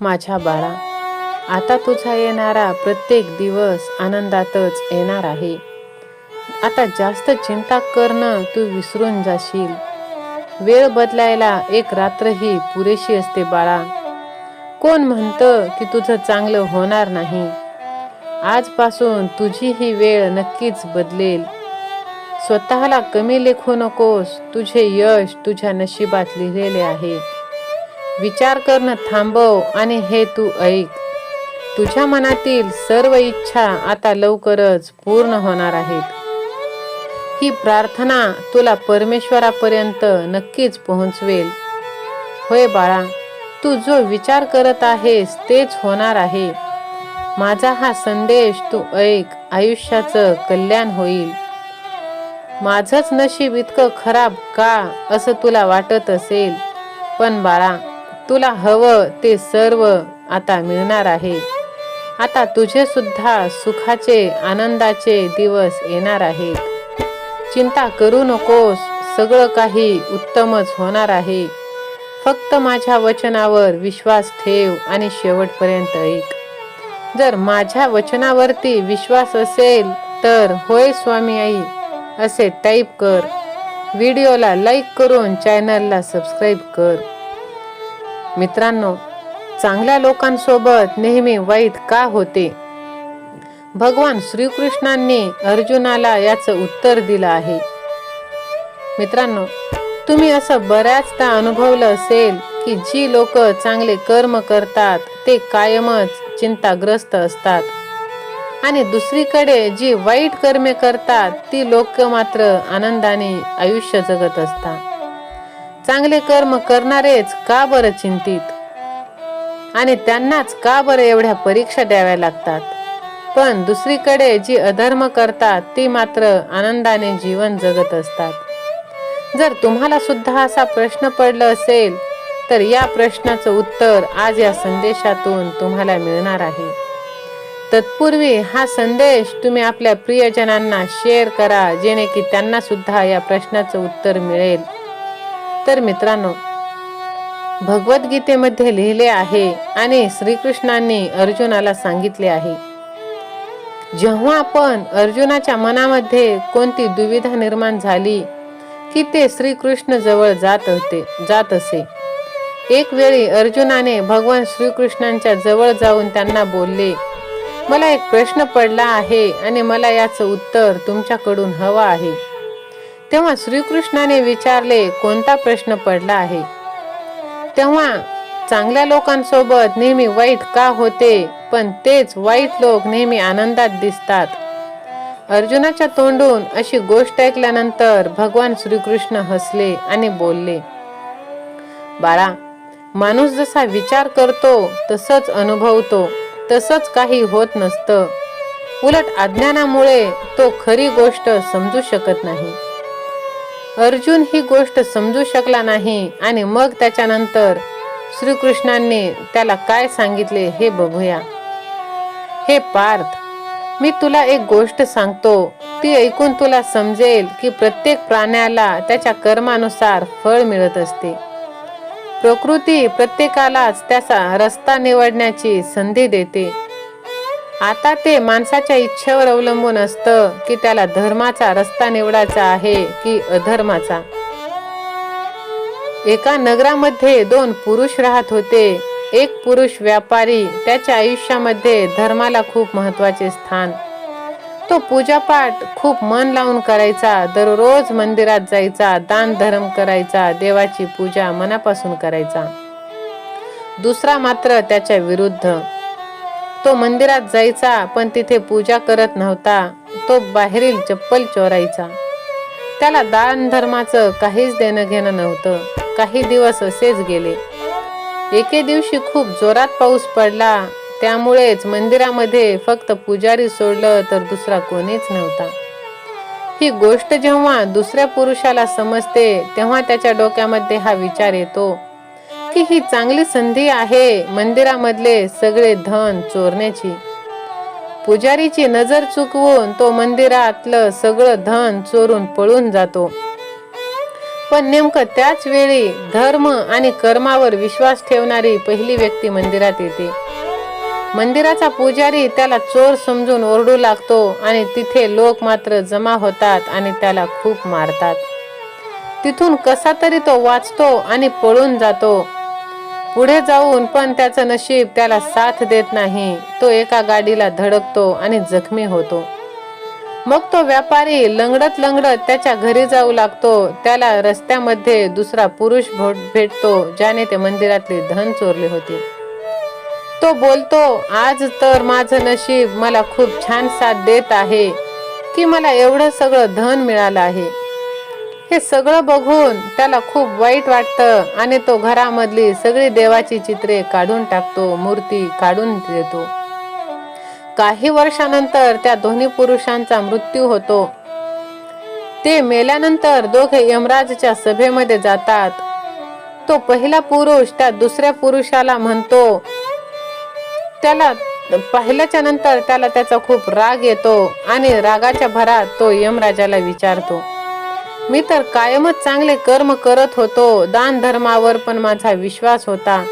माझ्या बाळा आता तुझा येणारा प्रत्येक दिवस आनंदातच येणार आहे. आता जास्त चिंता करणं तू विसरून जाशील. वेळ बदलायला एक रात्रही पुरेशी असते बाळा. कोण म्हणतं की तुझं चांगलं होणार नाही? आजपासून तुझी ही वेळ नक्कीच बदलेल. स्वतःला कमी लेखू नकोस तुझे यश तुझ्या नशिबात लिहिलेले आहे. विचार करणं थांबव आणि हे तू ऐक. तुझ्या मनातील सर्व इच्छा आता लवकरच पूर्ण होणार आहेत. ही प्रार्थना तुला परमेश्वरापर्यंत नक्कीच पोहोचवेल. होय बाळा तू जो विचार करत आहेस तेच होणार आहे. माझा हा संदेश तू ऐक आयुष्याचं कल्याण होईल. माझंच नशीब इतकं खराब का असं तुला वाटत असेल. पण बाळा तुला हवं ते सर्व आता मिळणार आहे. आता तुझे सुद्धा सुखाचे आनंदाचे दिवस येणार आहेत. चिंता करू नकोस सगळं काही उत्तमच होणार आहे. फक्त माझ्या वचनावर विश्वास ठेव आणि शेवटपर्यंत ऐक. जर माझ्या वचनावरती विश्वास असेल तर होय स्वामी आई असे टाईप कर. व्हिडिओला लाईक करून चॅनलला सबस्क्राईब कर. मित्रांनो चांगल्या लोकांसोबत नेहमी वाईट का होते? भगवान श्रीकृष्णांनी अर्जुनाला याचं उत्तर दिलं आहे. मित्रांनो तुम्ही असं बऱ्याचदा अनुभवलं असेल की जी लोक चांगले कर्म करतात ते कायमच चिंताग्रस्त असतात. आणि दुसरीकडे जी वाईट कर्मे करतात ती लोक मात्र आनंदाने आयुष्य जगत असतात. चांगले कर्म करणारेच का बरं चिंतित? आणि त्यांनाच का बरं एवढ्या परीक्षा द्याव्या लागतात? पण दुसरीकडे जी अधर्म करतात ती मात्र आनंदाने जीवन जगत असतात. जर तुम्हाला सुद्धा असा प्रश्न पडला असेल तर या प्रश्नाचं उत्तर आज या संदेशातून तुम्हाला मिळणार आहे. तत्पूर्वी हा संदेश तुम्ही आपल्या प्रियजनांना शेअर करा जेणे की त्यांना सुद्धा या प्रश्नाचं उत्तर मिळेल. तर मित्रांनो भगवद्गीतेमध्ये लिहिले आहे आणि श्रीकृष्णांनी अर्जुनाला सांगितले आहे जेव्हा आपण अर्जुनाच्या मनामध्ये कोणती दुविधा निर्माण झाली की ते श्रीकृष्ण जवळ जात होते जात असे. एक वेळी अर्जुनाने भगवान श्रीकृष्णांच्या जवळ जाऊन त्यांना बोलले मला एक प्रश्न पडला आहे आणि मला याचं उत्तर तुमच्याकडून हवं आहे. तेव्हा श्रीकृष्णाने विचारले कोणता प्रश्न पडला आहे? तेव्हा चांगल्या लोकांसोबत नेहमी वाईट का होते? पण तेच वाईट लोक नेहमी आनंदात दिसतात. अर्जुनाच्या तोंडून अशी गोष्ट ऐकल्यानंतर भगवान श्रीकृष्ण हसले आणि बोलले बाळा माणूस जसा विचार करतो तसंच अनुभवतो तसंच काही होत नसतं. उलट अज्ञानामुळे तो खरी गोष्ट समजू शकत नाही. अर्जुन ही गोष्ट समजू शकला नाही आणि मग त्याच्यानंतर श्रीकृष्णांनी त्याला काय सांगितले हे बघूया. हे पार्थ मी तुला एक गोष्ट सांगतो. ती ऐकून तुला समजेल की प्रत्येक प्राण्याला त्याच्या कर्मानुसार फळ मिळत असते. प्रकृती प्रत्येकालाच त्याचा रस्ता निवडण्याची संधी देते. आता ते माणसाच्या इच्छेवर अवलंबून असतं की त्याला धर्माचा रस्ता निवडायचा आहे की अधर्माचा. एका नगरामध्ये दोन पुरुष राहत होते. एक पुरुष व्यापारी त्याच्या आयुष्यामध्ये धर्माला खूप महत्त्वाचे स्थान. तो पूजापाठ खूप मन लावून करायचा दररोज मंदिरात जायचा दान धर्म करायचा देवाची पूजा मनापासून करायचा. दुसरा मात्र त्याच्या विरुद्ध. तो मंदिरात जायचा पण तिथे पूजा करत नव्हता. तो बाहेरील चप्पल चोरायचा. त्याला दान धर्माचं काहीच देणं घेणं नव्हतं. काही दिवस असेच गेले. एके दिवशी खूप जोरात पाऊस पडला. त्यामुळेच मंदिरामध्ये फक्त पुजारी सोडलं तर दुसरा कोणीच नव्हता. ही गोष्ट जेव्हा दुसऱ्या पुरुषाला समजते तेव्हा त्याच्या डोक्यामध्ये हा विचार येतो. की ही चांगली संधी आहे मंदिरामधले सगळे धन चोरण्याची. पुजारीची नजर चुकवून तो मंदिरातलं सगळं धन चोरून पळून जातो. पण नेमकं त्याच वेळी धर्म आणि कर्मावर विश्वास ठेवणारी पहिली व्यक्ती मंदिरात येते. मंदिराचा पुजारी त्याला चोर समजून ओरडू लागतो आणि तिथे लोक मात्र जमा होतात आणि त्याला खूप मारतात. तिथून कसा तरी तो वाचतो आणि पळून जातो. पुढे जाऊन पण त्याचं नशीब त्याला साथ देत नाही. तो एका गाडीला धडकतो आणि जखमी होतो. मग तो व्यापारी लंगडत लंगडत त्याच्या घरी जाऊ लागतो. त्याला रस्त्यामध्ये दुसरा पुरुष भेटतो ज्याने ते मंदिरातले धन चोरले होते. तो बोलतो आज तर माझं नशीब मला खूप छान साथ देत आहे की मला एवढं सगळं धन मिळालं आहे. हे सगळं बघून त्याला खूप वाईट वाटतं आणि तो घरामधली सगळी देवाची चित्रे काढून टाकतो मूर्ती काढून देतो. काही वर्षानंतर त्या दोन्ही पुरुषांचा मृत्यू होतो. ते मेल्यानंतर दोघे यमराजच्या सभेमध्ये जातात. तो पहिला पुरुष त्या दुसऱ्या पुरुषाला म्हणतो त्याला पाहिल्याच्या नंतर त्याला त्याचा खूप राग येतो आणि रागाच्या भरात तो यमराजाला विचारतो. मी तर कायमच चांगले कर्म करत होतो दान धर्मावर पण माझा विश्वास होता.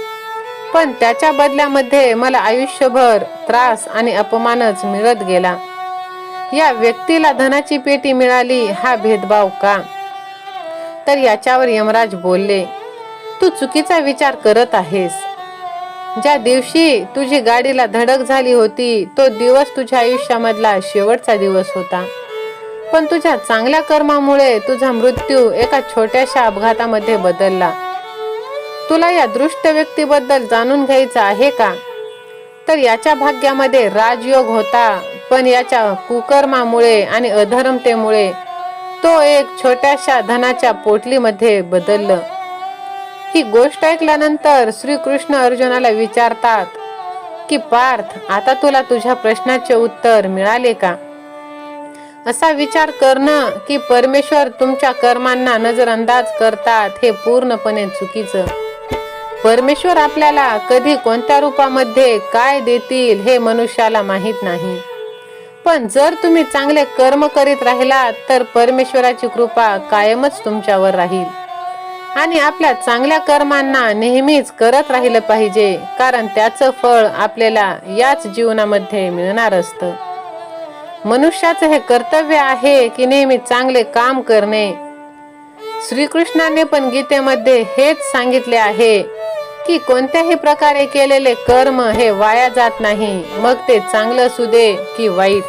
पण त्याच्या बदल्यामध्ये मला आयुष्यभर त्रास आणि अपमानच मिळत गेला. या व्यक्तीला धनाची पेटी मिळाली हा भेदभाव का? तर याच्यावर यमराज बोलले तू चुकीचा विचार करत आहेस. ज्या दिवशी तुझी गाडीला धडक झाली होती तो दिवस तुझ्या आयुष्यामधला शेवटचा दिवस होता. पण तुझ्या चांगल्या कर्मामुळे तुझा मृत्यू एका छोट्याशा अपघातामध्ये बदलला. तुला या दृष्ट व्यक्तीबद्दल जाणून घ्यायचं आहे का? तर याच्या भाग्यामध्ये राजयोग होता पण याच्या कुकर्मामुळे आणि अधर्मतेमुळे तो एक छोट्याशा धनाच्या पोटलीमध्ये बदललं. ही गोष्ट ऐकल्यानंतर श्रीकृष्ण अर्जुनाला विचारतात की पार्थ आता तुला तुझ्या प्रश्नाचे उत्तर मिळाले का? असा विचार करणं की परमेश्वर तुमच्या कर्मांना नजरअंदाज करतात हे पूर्णपणे चुकीचं. परमेश्वर आपल्याला कधी कोणत्या रूपामध्ये काय देतील हे मनुष्याला माहीत नाही. पण जर तुम्ही चांगले कर्म करीत राहिलात तर परमेश्वराची कृपा कायमच तुमच्यावर राहील. आणि आपल्या चांगल्या कर्मांना नेहमीच करत राहिलं पाहिजे कारण त्याचं फळ आपल्याला याच जीवनामध्ये मिळणार असतं. मनुष्याचं हे कर्तव्य आहे की नेहमी चांगले काम करणे. श्रीकृष्णाने पण गीतेमध्ये हेच सांगितले आहे की कोणत्याही प्रकारे केलेले कर्म हे वाया जात नाही मग ते चांगलं असू दे की वाईट.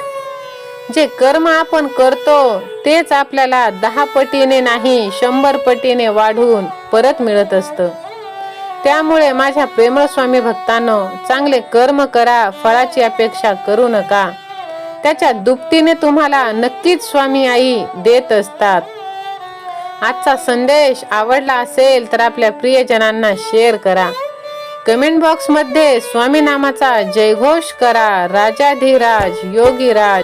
जे कर्म आपण करतो तेच आपल्याला दहा पटीने नाही शंभर पटीने वाढून परत मिळत असतं. त्यामुळे माझ्या प्रेमळ स्वामी भक्तांनो चांगले कर्म करा फळाची अपेक्षा करू नका. त्याच्या दुपटीने तुम्हाला नक्कीच स्वामी आई देत असतात. आजचा संदेश आवडला असेल तर आपल्या प्रियजनांना शेअर करा. कमेंट बॉक्समध्ये स्वामी नामाचा जयघोष करा. राजाधिराज योगीराज.